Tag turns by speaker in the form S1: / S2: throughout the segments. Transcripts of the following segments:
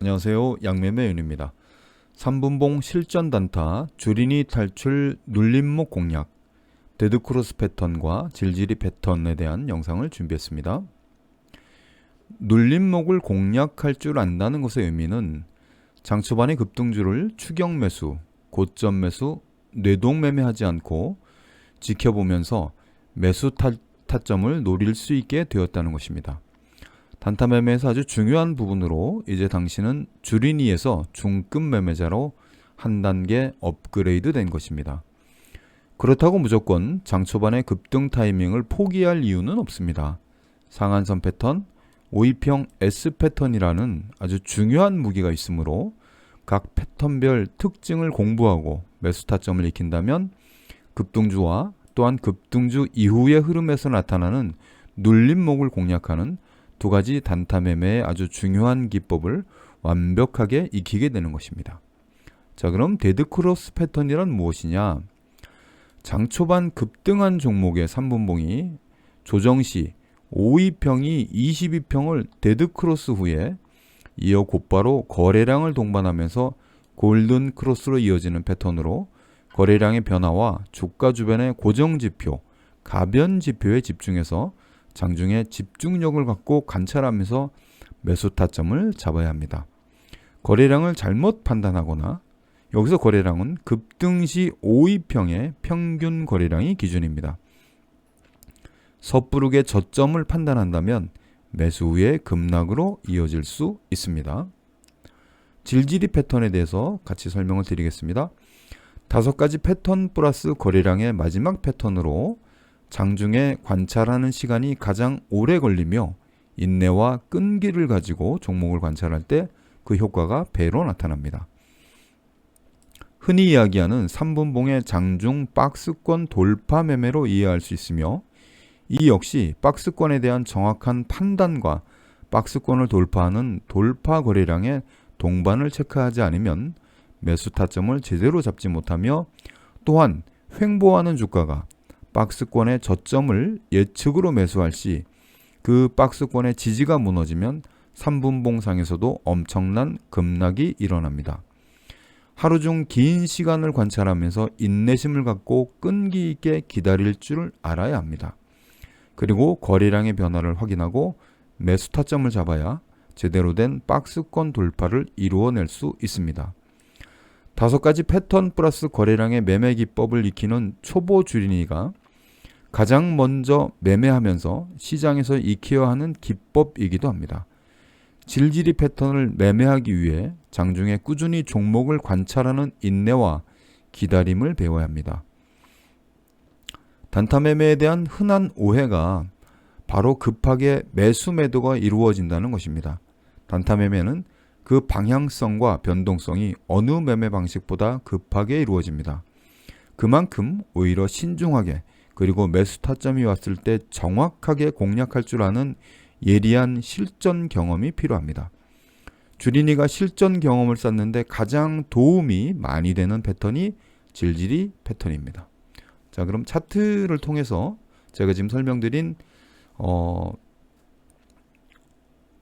S1: 안녕하세요. 양매매윤입니다. 3분봉 실전 단타 주린이 탈출 눌림목 공략 데드크로스 패턴과 질질이 패턴에 대한 영상을 준비했습니다. 눌림목을 공략할 줄 안다는 것의 의미는 장초반의 급등주를 추격 매수, 고점 매수, 뇌동 매매하지 않고 지켜보면서 매수 타, 타점을 노릴 수 있게 되었다는 것입니다. 단타 매매에서 아주 중요한 부분으로 이제 당신은 주린이에서 중급 매매자로 한 단계 업그레이드 된 것입니다. 그렇다고 무조건 장 초반의 급등 타이밍을 포기할 이유는 없습니다. 상한선 패턴, 오이평 S 패턴이라는 아주 중요한 무기가 있으므로 각 패턴별 특징을 공부하고 매수 타점을 익힌다면 급등주와 또한 급등주 이후의 흐름에서 나타나는 눌림목을 공략하는 두 가지 단타 매매의 아주 중요한 기법을 완벽하게 익히게 되는 것입니다. 자, 그럼 데드크로스 패턴이란 무엇이냐? 장 초반 급등한 종목의 3분봉이 조정 시 5위평이 22평을 데드크로스 후에 이어 곧바로 거래량을 동반하면서 골든 크로스로 이어지는 패턴으로 거래량의 변화와 주가 주변의 고정 지표, 가변 지표에 집중해서 장중에 집중력을 갖고 관찰하면서 매수 타점을 잡아야 합니다. 거래량을 잘못 판단하거나 여기서 거래량은 급등 시 5위평의 평균 거래량이 기준입니다. 섣부르게 저점을 판단한다면 매수 후에 급락으로 이어질 수 있습니다. 질질이 패턴에 대해서 같이 설명을 드리겠습니다. 다섯 가지 패턴 플러스 거래량의 마지막 패턴으로 장중에 관찰하는 시간이 가장 오래 걸리며 인내와 끈기를 가지고 종목을 관찰할 때 그 효과가 배로 나타납니다. 흔히 이야기하는 3분봉의 장중 박스권 돌파 매매로 이해할 수 있으며 이 역시 박스권에 대한 정확한 판단과 박스권을 돌파하는 돌파 거래량의 동반을 체크하지 않으면 매수 타점을 제대로 잡지 못하며 또한 횡보하는 주가가 박스권의 저점을 예측으로 매수할 시 그 박스권의 지지가 무너지면 3분봉상에서도 엄청난 급락이 일어납니다. 하루 중 긴 시간을 관찰하면서 인내심을 갖고 끈기 있게 기다릴 줄 알아야 합니다. 그리고 거래량의 변화를 확인하고 매수 타점을 잡아야 제대로 된 박스권 돌파를 이루어낼 수 있습니다. 다섯 가지 패턴 플러스 거래량의 매매 기법을 익히는 초보 주린이가 가장 먼저 매매하면서 시장에서 익혀야 하는 기법이기도 합니다. 질질이 패턴을 매매하기 위해 장중에 꾸준히 종목을 관찰하는 인내와 기다림을 배워야 합니다. 단타 매매에 대한 흔한 오해가 바로 급하게 매수 매도가 이루어진다는 것입니다. 단타 매매는 그 방향성과 변동성이 어느 매매 방식보다 급하게 이루어집니다. 그만큼 오히려 신중하게 그리고 매수 타점이 왔을 때 정확하게 공략할 줄 아는 예리한 실전 경험이 필요합니다. 주린이가 실전 경험을 쌓는데 가장 도움이 많이 되는 패턴이 질질이 패턴입니다. 자, 그럼 차트를 통해서 제가 지금 설명드린 어,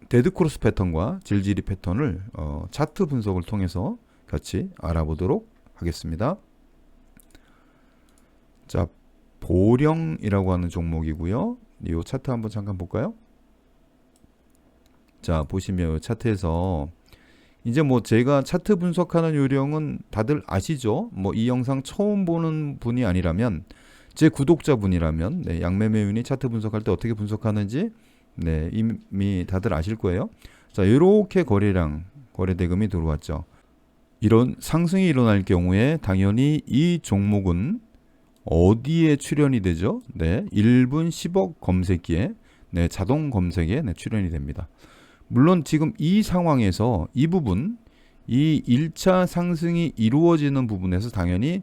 S1: 데드크로스 패턴과 질질이 패턴을 어, 차트 분석을 통해서 같이 알아보도록 하겠습니다. 자, 보령이라고 하는 종목이고요. 이 차트 한번 잠깐 볼까요? 자, 보시면 이 차트에서 이제 뭐 제가 차트 분석하는 요령은 다들 아시죠? 뭐 이 영상 처음 보는 분이 아니라면 제 구독자분이라면 네, 양매매윤이 차트 분석할 때 어떻게 분석하는지 네, 이미 다들 아실 거예요. 자, 이렇게 거래량 거래 대금이 들어왔죠. 이런 상승이 일어날 경우에 당연히 이 종목은 어디에 출연이 되죠? 네, 1분 10억 검색기에 네, 자동 검색에 네, 출연이 됩니다. 물론 지금 이 상황에서 이 부분 이 1차 상승이 이루어지는 부분에서 당연히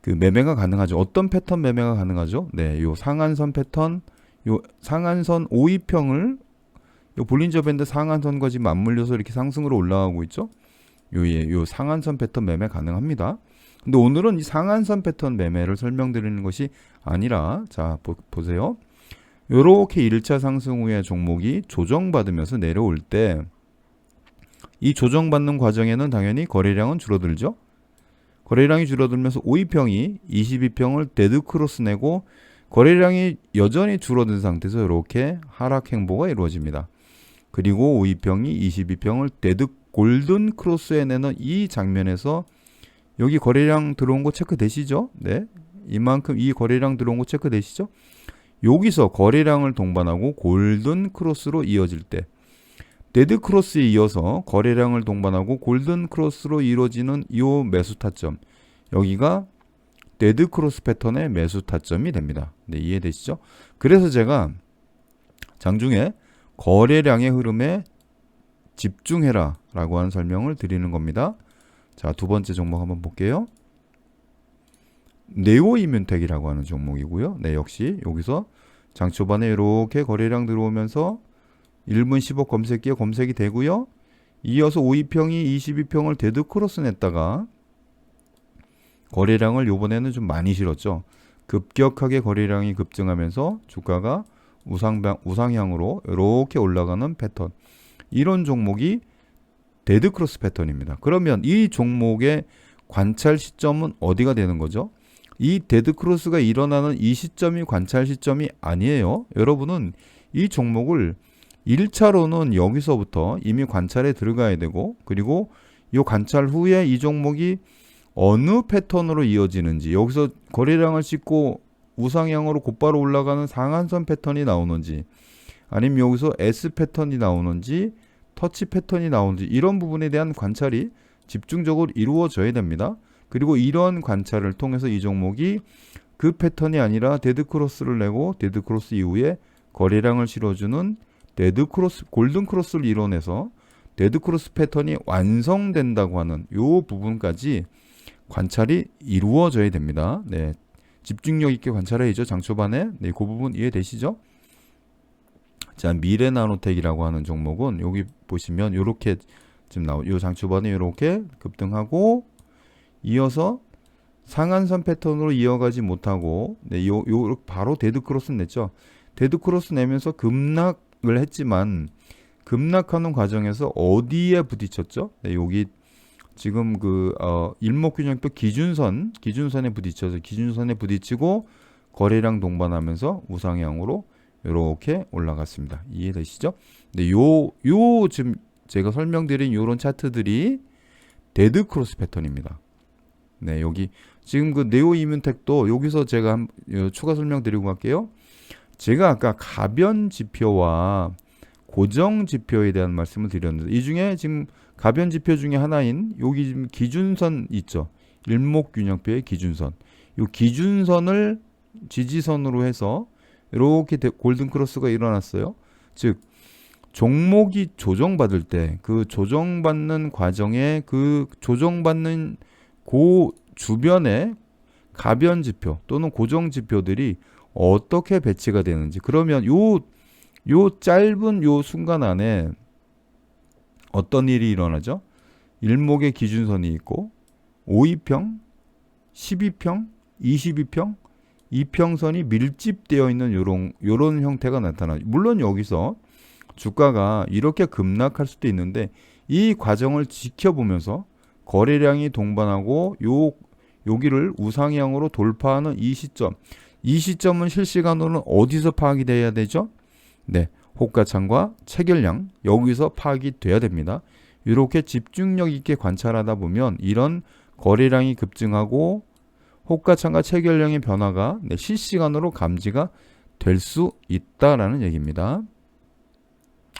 S1: 그 매매가 가능하죠. 어떤 패턴 매매가 가능하죠? 네, 요 상한선 패턴, 요 상한선 5위평을 요 볼린저 밴드 상한선과 지금 맞물려서 이렇게 상승으로 올라가고 있죠. 요, 예, 요 상한선 패턴 매매 가능합니다. 근데 오늘은 이 상한선 패턴 매매를 설명드리는 것이 아니라 자 보, 보세요. 요렇게 1차 상승 후에 종목이 조정받으면서 내려올 때 이 조정받는 과정에는 당연히 거래량은 줄어들죠. 거래량이 줄어들면서 52평이 22평을 데드 크로스 내고 거래량이 여전히 줄어든 상태에서 이렇게 하락 행보가 이루어집니다. 그리고 52평이 22평을 데드 골든 크로스에 내는 이 장면에서 여기 거래량 들어온 거 체크되시죠? 네. 이만큼 이 거래량 들어온 거 체크되시죠? 여기서 거래량을 동반하고 골든 크로스로 이어질 때 데드 크로스에 이어서 거래량을 동반하고 골든 크로스로 이루어지는 이 매수 타점 여기가 데드 크로스 패턴의 매수 타점이 됩니다. 네, 이해되시죠? 그래서 제가 장중에 거래량의 흐름에 집중해라 라고 하는 설명을 드리는 겁니다. 자, 두 번째 종목 한번 볼게요. 네오이뮨텍이라고 하는 종목이고요. 네, 역시 여기서 장 초반에 이렇게 거래량 들어오면서 1분 10억 검색기에 검색이 되고요. 이어서 52평이 22평을 데드 크로스 냈다가 거래량을 요번에는 좀 많이 실었죠. 급격하게 거래량이 급증하면서 주가가 우상방, 우상향으로 이렇게 올라가는 패턴. 이런 종목이 데드 크로스 패턴입니다. 그러면 이 종목의 관찰 시점은 어디가 되는 거죠? 이 데드 크로스가 일어나는 이 시점이 관찰 시점이 아니에요. 여러분은 이 종목을 1차로는 여기서부터 이미 관찰에 들어가야 되고 그리고 이 관찰 후에 이 종목이 어느 패턴으로 이어지는지 여기서 거래량을 찍고 우상향으로 곧바로 올라가는 상한선 패턴이 나오는지 아니면 여기서 S 패턴이 나오는지 터치 패턴이 나오는지 이런 부분에 대한 관찰이 집중적으로 이루어져야 됩니다. 그리고 이런 관찰을 통해서 이 종목이 그 패턴이 아니라 데드 크로스를 내고 데드 크로스 이후에 거래량을 실어주는 데드 크로스 골든 크로스를 이뤄내서 데드 크로스 패턴이 완성된다고 하는 요 부분까지 관찰이 이루어져야 됩니다. 네. 집중력 있게 관찰해야죠. 장 초반에. 네, 그 부분 이해되시죠? 자, 미래 나노텍이라고 하는 종목은 여기 보시면 요렇게 지금 나오 요 장 초반에 요렇게 급등하고 이어서 상한선 패턴으로 이어가지 못하고 네, 요, 요 바로 데드 크로스 냈죠. 데드 크로스 내면서 급락을 했지만 급락하는 과정에서 어디에 부딪혔죠? 네, 여기 지금 그 어, 일목균형표 기준선 기준선에 부딪혀서 기준선에 부딪히고 거래량 동반하면서 우상향으로 이렇게 올라갔습니다. 이해되시죠? 네, 요, 요 지금 제가 설명드린 요런 차트들이 데드 크로스 패턴입니다. 네, 여기 지금 그 네오 이뮨텍도 여기서 제가 한, 추가 설명드리고 갈게요. 제가 아까 가변 지표와 고정 지표에 대한 말씀을 드렸는데 이 중에 지금 가변 지표 중에 하나인 여기 지금 기준선 있죠. 일목균형표의 기준선. 이 기준선을 지지선으로 해서 이렇게 골든 크로스가 일어났어요. 즉 종목이 조정받을 때 그 조정받는 과정에 그 조정받는 그 주변에 가변 지표 또는 고정 지표들이 어떻게 배치가 되는지 그러면 요 요 짧은 요 순간 안에 어떤 일이 일어나죠? 일목의 기준선이 있고 5위평, 12평, 22평, 이평선이 밀집되어 있는 요런 요런 형태가 나타나. 물론 여기서 주가가 이렇게 급락할 수도 있는데 이 과정을 지켜보면서 거래량이 동반하고 요 여기를 우상향으로 돌파하는 이 시점. 이 시점은 실시간으로는 어디서 파악이 돼야 되죠? 네. 호가창과 체결량 여기서 파악이 돼야 됩니다. 이렇게 집중력 있게 관찰하다 보면 이런 거래량이 급증하고 호가창과 체결량의 변화가 네, 실시간으로 감지가 될 수 있다라는 얘기입니다.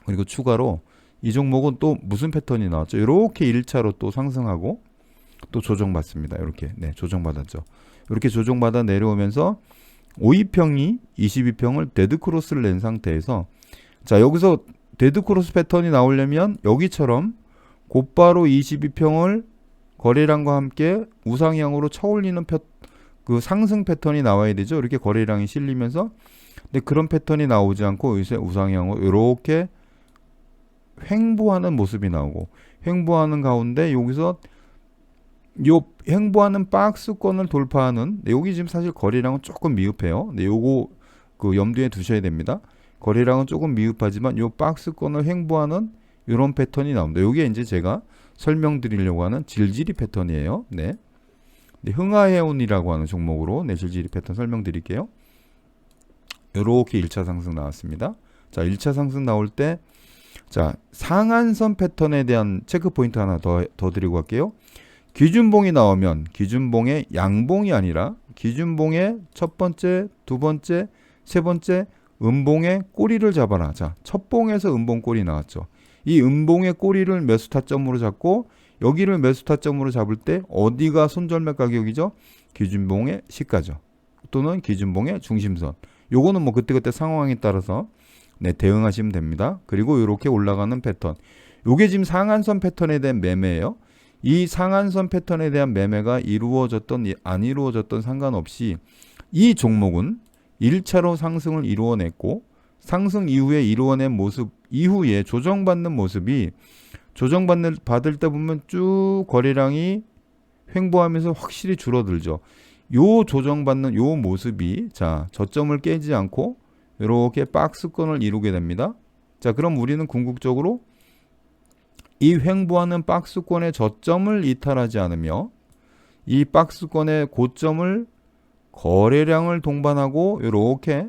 S1: 그리고 추가로 이 종목은 또 무슨 패턴이 나왔죠? 이렇게 1차로 또 상승하고 또 조정받습니다. 이렇게 네, 조정받았죠. 이렇게 조정받아 내려오면서 52평이 22평을 데드크로스를 낸 상태에서 자, 여기서 데드 크로스 패턴이 나오려면 여기처럼 곧바로 22평을 거래량과 함께 우상향으로 쳐올리는 패, 그 상승 패턴이 나와야 되죠. 이렇게 거래량이 실리면서 근데 그런 패턴이 나오지 않고 요새 우상향으로 이렇게 횡보하는 모습이 나오고 횡보하는 가운데 여기서 요 횡보하는 박스권을 돌파하는 네, 여기 지금 사실 거래량은 조금 미흡해요. 네, 요거 그 염두에 두셔야 됩니다. 거래량은 조금 미흡하지만 요 박스권을 횡보하는 이런 패턴이 나옵니다. 요게 이제 제가 설명드리려고 하는 질질이 패턴이에요. 네. 네, 흥하해운이라고 하는 종목으로 네, 질질이 패턴 설명드릴게요. 요렇게 1차 상승 나왔습니다. 자, 1차 상승 나올 때 자, 상한선 패턴에 대한 체크 포인트 하나 더, 더 드리고 갈게요. 기준봉이 나오면 기준봉의 양봉이 아니라 기준봉의 첫 번째, 두 번째, 세 번째 음봉의 꼬리를 잡아라. 자, 첫 봉에서 음봉 꼬리 나왔죠. 이 음봉의 꼬리를 매수 타점으로 잡고 여기를 매수 타점으로 잡을 때 어디가 손절매 가격이죠? 기준봉의 시가죠. 또는 기준봉의 중심선. 요거는 뭐 그때그때 상황에 따라서 네, 대응하시면 됩니다. 그리고 이렇게 올라가는 패턴. 요게 지금 상한선 패턴에 대한 매매예요. 이 상한선 패턴에 대한 매매가 이루어졌던 안 이루어졌던 상관없이 이 종목은 1차로 상승을 이루어냈고 상승 이후에 이루어낸 모습 이후에 조정받는 모습이 조정받는 받을 때 보면 쭉 거래량이 횡보하면서 확실히 줄어들죠. 요 조정받는 요 모습이 자 저점을 깨지 않고 이렇게 박스권을 이루게 됩니다. 자 그럼 우리는 궁극적으로 이 횡보하는 박스권의 저점을 이탈하지 않으며 이 박스권의 고점을 거래량을 동반하고 이렇게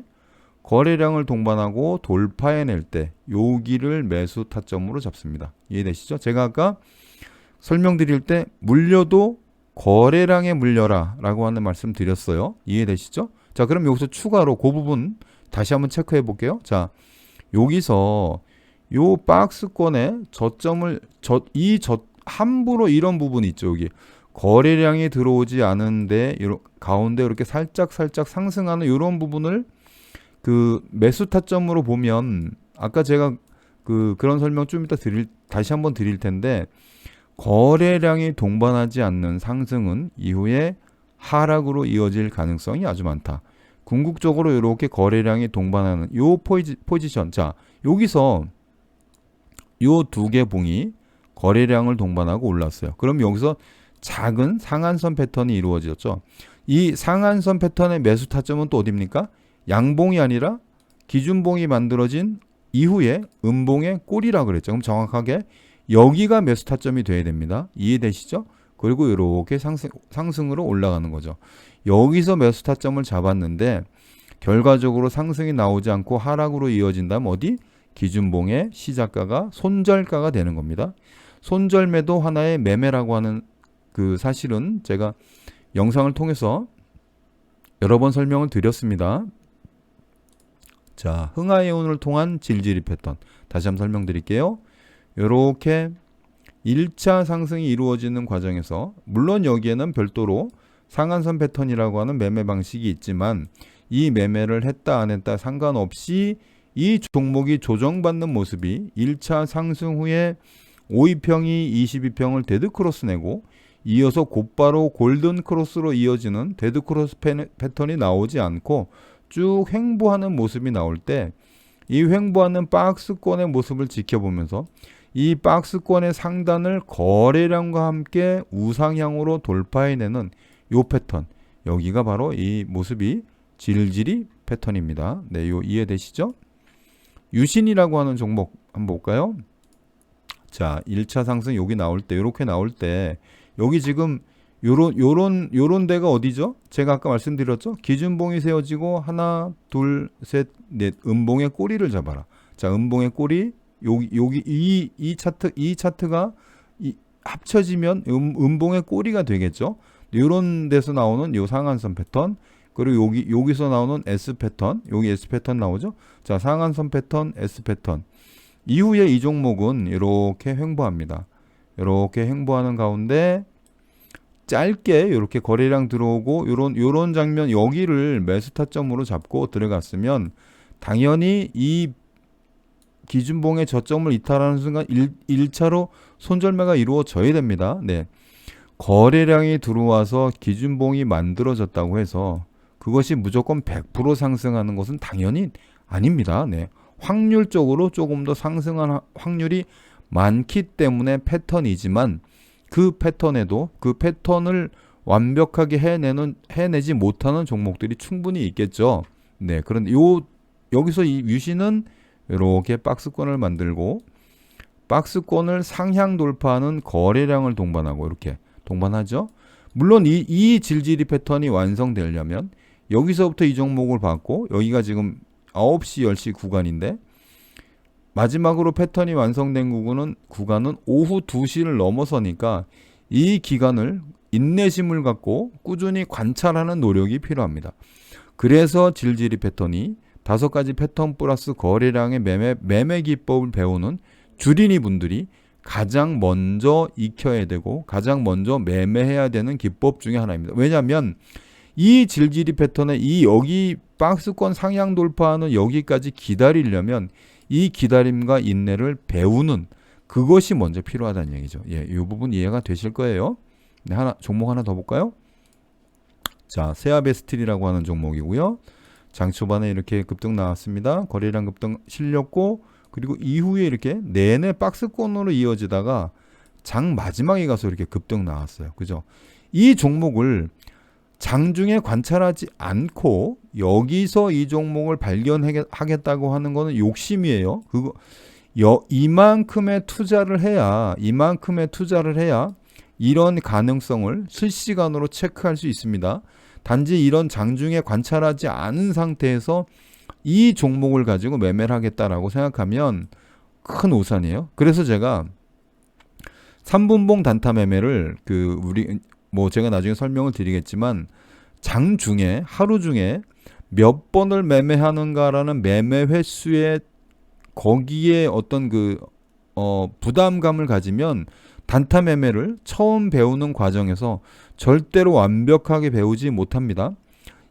S1: 거래량을 동반하고 돌파해낼 때 여기를 매수 타점으로 잡습니다. 이해되시죠? 제가 아까 설명드릴 때 물려도 거래량에 물려라 라고 하는 말씀 드렸어요. 이해되시죠? 자 그럼 여기서 추가로 그 부분 다시 한번 체크해 볼게요. 자 여기서 요 박스권에 저점을 저 이 저 함부로 이런 부분이 있죠. 여기 거래량이 들어오지 않은데 요 가운데 이렇게 살짝 살짝 상승하는 이런 부분을 그 매수 타점으로 보면 아까 제가 그 그런 설명 좀 이따 드릴 다시 한번 드릴 텐데 거래량이 동반하지 않는 상승은 이후에 하락으로 이어질 가능성이 아주 많다. 궁극적으로 이렇게 거래량이 동반하는 요 포지, 포지션 자 여기서 요 두 개 봉이 거래량을 동반하고 올랐어요. 그럼 여기서 작은 상한선 패턴이 이루어졌죠. 이 상한선 패턴의 매수 타점은 또 어디입니까? 양봉이 아니라 기준봉이 만들어진 이후에 음봉의 꼬리라 그랬죠. 그럼 정확하게 여기가 매수 타점이 돼야 됩니다. 이해되시죠? 그리고 이렇게 상승, 상승으로 올라가는 거죠. 여기서 매수 타점을 잡았는데 결과적으로 상승이 나오지 않고 하락으로 이어진다면 어디? 기준봉의 시작가가 손절가가 되는 겁니다. 손절매도 하나의 매매라고 하는 그 사실은 제가 영상을 통해서 여러 번 설명을 드렸습니다. 자, 흥하해운을 통한 질질이 패턴. 다시 한번 설명드릴게요. 이렇게 1차 상승이 이루어지는 과정에서 물론 여기에는 별도로 상한선 패턴이라고 하는 매매 방식이 있지만 이 매매를 했다 안 했다 상관없이 이 종목이 조정받는 모습이 1차 상승 후에 52평이 22평을 데드 크로스 내고 이어서 곧바로 골든 크로스로 이어지는 데드 크로스 패턴이 나오지 않고 쭉 횡보하는 모습이 나올 때 이 횡보하는 박스권의 모습을 지켜보면서 이 박스권의 상단을 거래량과 함께 우상향으로 돌파해내는 요 패턴 여기가 바로 이 모습이 질질이 패턴입니다. 네, 요 이해되시죠? 유신이라고 하는 종목 한번 볼까요? 자, 1차 상승 여기 나올 때 이렇게 나올 때 여기 지금 요런 요런 요런 데가 어디죠? 제가 아까 말씀드렸죠. 기준봉이 세워지고 하나, 둘, 셋, 넷 음봉의 꼬리를 잡아라. 자, 음봉의 꼬리 여기 여기 이 이 차트 이 차트가 이 합쳐지면 음, 음봉의 꼬리가 되겠죠. 요런 데서 나오는 요 상한선 패턴 그리고 여기 여기서 나오는 S 패턴 여기 S 패턴 나오죠. 자, 상한선 패턴, S 패턴. 이후에 이 종목은 이렇게 횡보합니다. 이렇게 횡보하는 가운데 짧게 이렇게 거래량 들어오고 요런 요런 장면 여기를 매수 타점으로 잡고 들어갔으면 당연히 이 기준봉의 저점을 이탈하는 순간 1, 1차로 손절매가 이루어져야 됩니다. 네. 거래량이 들어와서 기준봉이 만들어졌다고 해서 그것이 무조건 100% 상승하는 것은 당연히 아닙니다. 네. 확률적으로 조금 더 상승한 확률이 많기 때문에 패턴이지만 그 패턴에도 그 패턴을 완벽하게 해내는 해내지 못하는 종목들이 충분히 있겠죠. 네, 그런데 요 여기서 이 유신은 이렇게 박스권을 만들고 박스권을 상향 돌파하는 거래량을 동반하고 이렇게 동반하죠. 물론 이, 이 질질이 패턴이 완성되려면 여기서부터 이 종목을 받고 여기가 지금 9시 10시 구간인데 마지막으로 패턴이 완성된 구간은 구간은 오후 2시를 넘어서니까 이 기간을 인내심을 갖고 꾸준히 관찰하는 노력이 필요합니다. 그래서 질질이 패턴이 다섯 가지 패턴 플러스 거래량의 매매 매매 기법을 배우는 주린이 분들이 가장 먼저 익혀야 되고 가장 먼저 매매해야 되는 기법 중에 하나입니다. 왜냐하면 이 질질이 패턴의 이 여기 박스권 상향 돌파하는 여기까지 기다리려면 이 기다림과 인내를 배우는 그것이 먼저 필요하다는 얘기죠. 예, 이 부분 이해가 되실 거예요. 네, 하나 종목 하나 더 볼까요? 자, 세아베스틸이라고 하는 종목이고요. 장 초반에 이렇게 급등 나왔습니다. 거래량 급등 실렸고 그리고 이후에 이렇게 내내 박스권으로 이어지다가 장 마지막에 가서 이렇게 급등 나왔어요. 그죠? 이 종목을 장중에 관찰하지 않고 여기서 이 종목을 발견하겠다고 하는 거는 욕심이에요. 그거 여, 이만큼의 투자를 해야 이만큼의 투자를 해야 이런 가능성을 실시간으로 체크할 수 있습니다. 단지 이런 장중에 관찰하지 않은 상태에서 이 종목을 가지고 매매를 하겠다라고 생각하면 큰 오산이에요. 그래서 제가 3분봉 단타 매매를 그 우리 뭐 제가 나중에 설명을 드리겠지만 장 중에 하루 중에 몇 번을 매매하는가라는 매매 횟수에 거기에 어떤 그 어, 부담감을 가지면 단타 매매를 처음 배우는 과정에서 절대로 완벽하게 배우지 못합니다.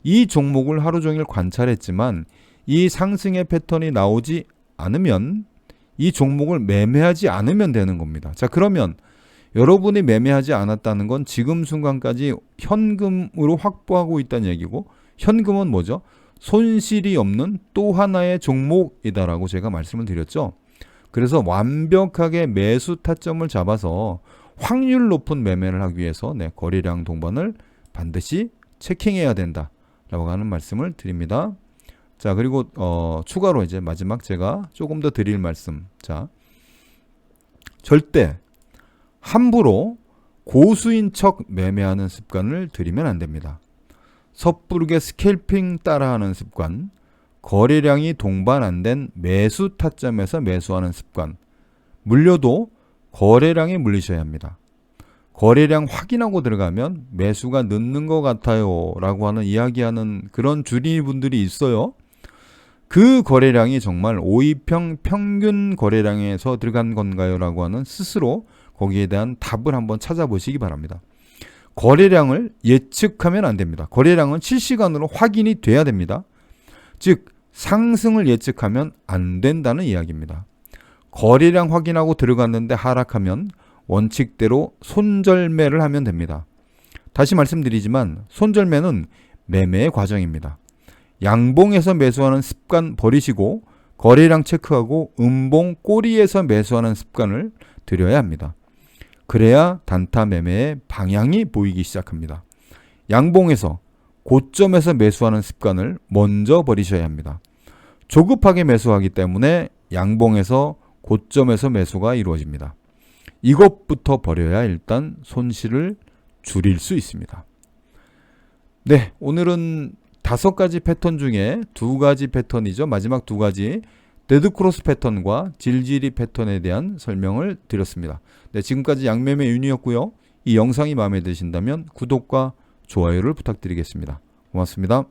S1: 이 종목을 하루 종일 관찰했지만 이 상승의 패턴이 나오지 않으면 이 종목을 매매하지 않으면 되는 겁니다. 자, 그러면 여러분이 매매하지 않았다는 건 지금 순간까지 현금으로 확보하고 있다는 얘기고 현금은 뭐죠? 손실이 없는 또 하나의 종목이다라고 제가 말씀을 드렸죠. 그래서 완벽하게 매수 타점을 잡아서 확률 높은 매매를 하기 위해서 네, 거래량 동반을 반드시 체킹해야 된다라고 하는 말씀을 드립니다. 자, 그리고 어, 추가로 이제 마지막 제가 조금 더 드릴 말씀. 자, 절대 함부로 고수인 척 매매하는 습관을 들이면 안 됩니다. 섣부르게 스캘핑 따라하는 습관, 거래량이 동반 안 된 매수 타점에서 매수하는 습관, 물려도 거래량에 물리셔야 합니다. 거래량 확인하고 들어가면 매수가 늦는 것 같아요 라고 하는 이야기하는 그런 주리 분들이 있어요. 그 거래량이 정말 5위평 평균 거래량에서 들어간 건가요? 라고 하는 스스로 거기에 대한 답을 한번 찾아보시기 바랍니다. 거래량을 예측하면 안 됩니다. 거래량은 실시간으로 확인이 돼야 됩니다. 즉, 상승을 예측하면 안 된다는 이야기입니다. 거래량 확인하고 들어갔는데 하락하면 원칙대로 손절매를 하면 됩니다. 다시 말씀드리지만 손절매는 매매의 과정입니다. 양봉에서 매수하는 습관 버리시고 거래량 체크하고 음봉 꼬리에서 매수하는 습관을 들여야 합니다. 그래야 단타 매매의 방향이 보이기 시작합니다. 양봉에서 고점에서 매수하는 습관을 먼저 버리셔야 합니다. 조급하게 매수하기 때문에 양봉에서 고점에서 매수가 이루어집니다. 이것부터 버려야 일단 손실을 줄일 수 있습니다. 네, 오늘은 다섯 가지 패턴 중에 두 가지 패턴이죠. 마지막 두 가지 데드크로스 패턴과 질질이 패턴에 대한 설명을 드렸습니다. 네, 지금까지 양매매 윤이었고요. 이 영상이 마음에 드신다면 구독과 좋아요를 부탁드리겠습니다. 고맙습니다.